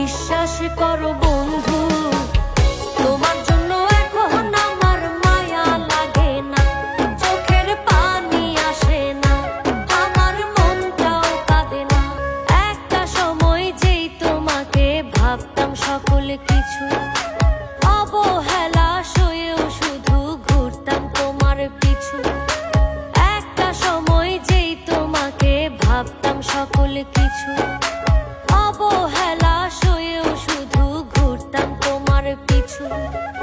বিশ্বাস করো বন্ধু, তোমার জন্য এখন আমার মায়া লাগে না, চোখের পানি আসে না, আমার মনটাও কাঁদে না। একটা সময় যেই তোমাকে ভাবতাম সকল কিছু, অবহেলা সয়েও শুধু ঘুরতাম তোমার পিছু। একটা সময় যেই তোমাকে ভাবতাম সকল কিছু, অবহেলা そう。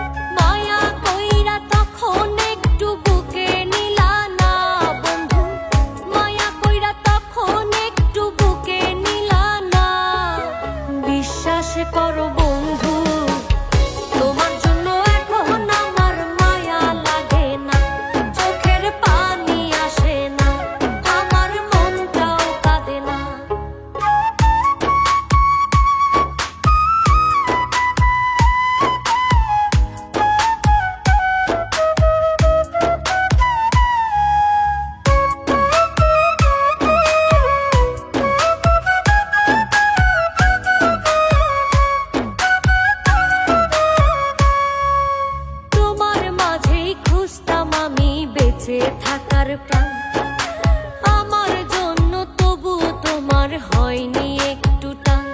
বেঁচে থাকার প্রাণ। আমার জন্য তবু তোমার হয়নি একটু টান।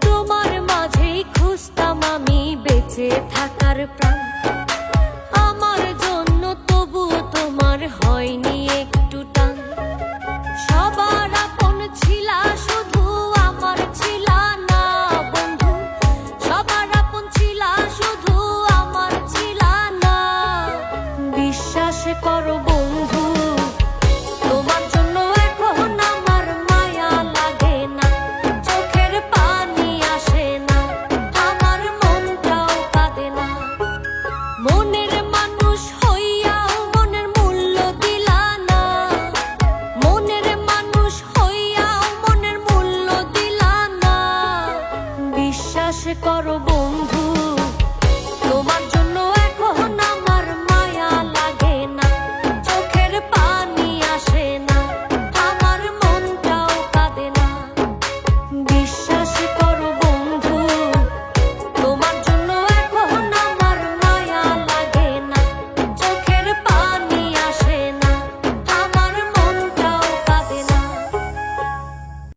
তোমার মাঝেই খুঁজতাম আমি বেঁচে থাকার প্রাণ। আমার জন্য তবু তোমার হয়নি বিশ্বাস করো বন্ধু। তোমার জন্য এখন আমার মায়া লাগে না। চোখের পানি আসে না। আমার মনটাও কাঁদে না। মনের মানুষ হইয়াও মনের মূল্য দিলা না। মনের মানুষ হইয়াও মনের মূল্য দিলা না। বিশ্বাস করো বন্ধু।